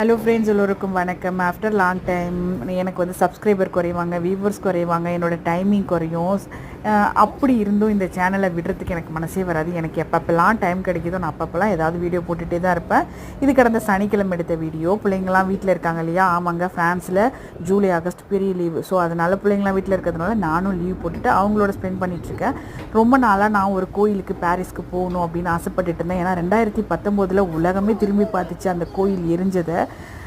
Hello friends எல்லோருக்கும் வணக்கம். After long time எனக்கு வந்து சப்ஸ்கிரைபர் குறைவாங்க வியூவர்ஸ் குறைவாங்க என்னோட டைமிங் குறையும். அப்படி இருந்தும் இந்த சேனலை விடுறதுக்கு எனக்கு மனசே வராது. எனக்கு எப்பப்பெல்லாம் டைம் கிடைக்குதோ நான் அப்பப்பெல்லாம் ஏதாவது வீடியோ போட்டுகிட்டே தான் இருப்பேன். இது கடந்த சனிக்கிழமை எடுத்த வீடியோ பிள்ளைங்களாம் வீட்டில் இருக்காங்க இல்லையா? ஆமாங்க ஃப்ரான்ஸில் ஜூலை ஆகஸ்ட் பெரிய லீவு ஸோ அதனால் பிள்ளைங்களாம் வீட்டில் இருக்கிறதுனால நானும் லீவ் போட்டுட்டு அவங்களோட ஸ்பெண்ட் பண்ணிகிட்ருக்கேன் ரொம்ப நாளாக நான் ஒரு கோயிலுக்கு பாரிஸ்க்கு போகணும் அப்படின்னு ஆசைப்பட்டுட்டு இருந்தேன். ஏன்னா ரெண்டாயிரத்தி பத்தொம்போதில் உலகமே திரும்பி பார்த்துச்சு. அந்த கோயில் எரிஞ்சதை.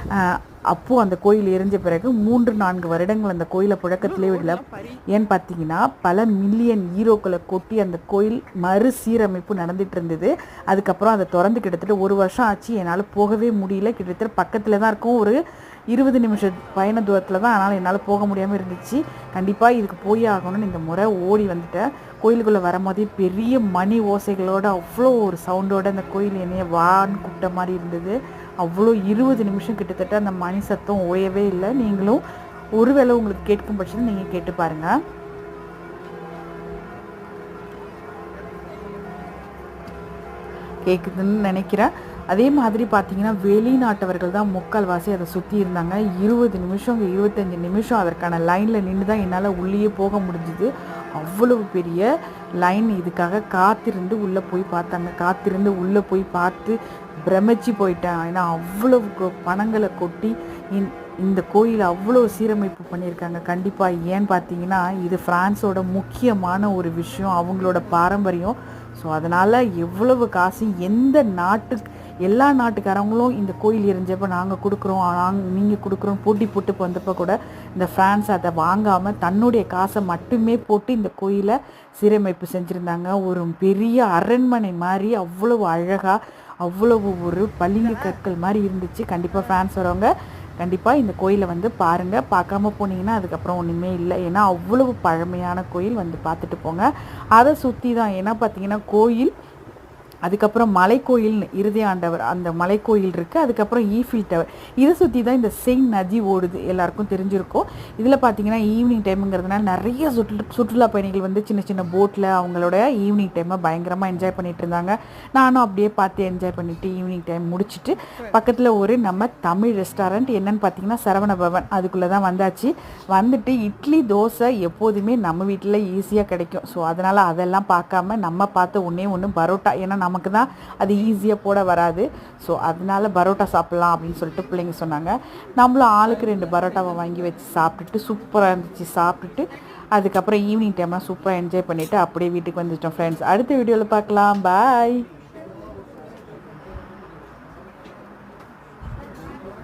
ஆஹ் அப்போ அந்த கோயில் எரிஞ்ச பிறகு மூன்று நான்கு வருடங்கள் அந்த கோயிலை புழக்கத்திலே விடல ஏன்னு பார்த்தீங்கன்னா பல மில்லியன் ஈரோக்களை கொட்டி அந்த கோயில் மறுசீரமைப்பு நடந்துட்டு இருந்தது. அதுக்கப்புறம் அதை திறந்து கிட்டத்தட்ட ஒரு வருஷம் ஆச்சு. என்னால் போகவே முடியல. கிட்டத்தட்ட பக்கத்தில் தான் இருக்கும் ஒரு இருபது நிமிஷ பயண தூரத்தில் தான் அதனால் என்னால் போக முடியாமல் இருந்துச்சு. கண்டிப்பாக இதுக்கு போய் ஆகணும்னு இந்த முறை ஓடி வந்துட்டேன் கோயிலுக்குள்ளே வரும்போதே பெரிய மணி ஓசைகளோட அவ்வளோ ஒரு சவுண்டோட அந்த கோயில் என்னைய வான்னு கூப்பிட்ட மாதிரி இருந்தது. அவ்வளோ இருபது நிமிஷம் கிட்டத்தட்ட அந்த மணி சத்தம் ஓயவே இல்லை. நீங்களும் ஒருவேளை உங்களுக்கு கேட்கும் பட்சத்தில் நீங்கள் கேட்டு பாருங்கள் கேட்குதுன்னு நினைக்கிறேன். அதே மாதிரி பார்த்தீங்கன்னா வெளிநாட்டவர்கள் தான் முக்கால்வாசி அதை சுற்றி இருந்தாங்க. இருபது நிமிஷம் இருபத்தஞ்சி நிமிஷம் அதற்கான லைனில் நின்று தான் என்னால் உள்ளேயே போக முடிஞ்சுது. அவ்வளவு பெரிய லைன் இதுக்காக காத்திருந்து உள்ளே போய் பார்த்தாங்க. காத்திருந்து உள்ளே போய் பார்த்து பிரமிச்சு போயிட்டேன். ஏன்னா அவ்வளவு கொ- பணங்களை கொட்டி இந் இந்த கோயில் அவ்வளோ சீரமைப்பு பண்ணியிருக்காங்க. கண்டிப்பாக ஏன்னு பார்த்தீங்கன்னா இது ஃப்ரான்ஸோட முக்கியமான ஒரு விஷயம். அவங்களோட பாரம்பரியம். ஸோ அதனால் எவ்வளவு காசு எந்த நாட்டுக்கு எல்லா நாட்டுக்காரங்களும் இந்த கோயில் எரிஞ்சப்போ நாங்கள் கொடுக்குறோம் நாங்கள் நீங்கள் கொடுக்குறோம் போட்டி போட்டு வந்தப்போ கூட இந்த ஃப்ரான்ஸ் அதை வாங்காமல் தன்னுடைய காசை மட்டுமே போட்டு இந்த கோயிலை சீரமைப்பு செஞ்சுருந்தாங்க. ஒரு பெரிய அரண்மனை மாதிரி அவ்வளவு அழகாக அவ்வளவு ஒரு பளிங்கு கற்கள் மாதிரி இருந்துச்சு. கண்டிப்பாக ஃபேன்ஸ் வரவங்க கண்டிப்பாக இந்த கோயிலை வந்து பாருங்கள் பார்க்காம போனீங்கன்னா அதுக்கப்புறம் ஒன்றுமே இல்லை. ஏன்னா அவ்வளவு பழமையான கோயில் வந்து பார்த்துட்டு போங்க. அதை சுற்றி தான் ஏன்னா பார்த்தீங்கன்னா கோயில் அதுக்கப்புறம் மலைக்கோயில் இறுதி ஆண்டவர் அந்த மலைக்கோயில் இருக்குது அதுக்கப்புறம் ஈஃபில் டவர் இதை சுற்றி தான் இந்த செயின் நதி ஓடுது எல்லாருக்கும் தெரிஞ்சிருக்கும். இதில் பார்த்தீங்கன்னா ஈவினிங் டைமுங்கிறதுனால நிறைய சுற்று சுற்றுலா பயணிகள் வந்து சின்ன சின்ன போட்டில் அவங்களோட ஈவினிங் டைமை பயங்கரமாக என்ஜாய் பண்ணிட்டு இருந்தாங்க. நானும் அப்படியே பார்த்து என்ஜாய் பண்ணிவிட்டு ஈவினிங் டைம் முடிச்சுட்டு பக்கத்தில் ஒரு நம்ம தமிழ் ரெஸ்டாரண்ட் என்னன்னு பார்த்தீங்கன்னா சரவண பவன். அதுக்குள்ளே தான் வந்தாச்சு. வந்துட்டு இட்லி தோசை எப்போதுமே நம்ம வீட்டில் ஈஸியாக கிடைக்கும். ஸோ அதனால் அதெல்லாம் பார்க்காம நம்ம பார்த்த ஒன்றே ஒன்று பரோட்டா. ஏன்னா நம்ம நமக்கு தான் அது ஈஸியாக போட வராது. ஸோ அதனால பரோட்டா சாப்பிட்லாம் அப்படின்னு சொல்லிட்டு பிள்ளைங்க சொன்னாங்க. நம்மளும் ஆளுக்கு ரெண்டு பரோட்டாவை வாங்கி வச்சு சாப்பிட்டுட்டு சூப்பராக இருந்துச்சு. சாப்பிட்டுட்டு அதுக்கப்புறம் ஈவினிங் டைம்லாம் சூப்பராக என்ஜாய் பண்ணிவிட்டு அப்படியே வீட்டுக்கு வந்துட்டோம் ஃப்ரெண்ட்ஸ் அடுத்த வீடியோவில் பார்க்கலாம். பாய்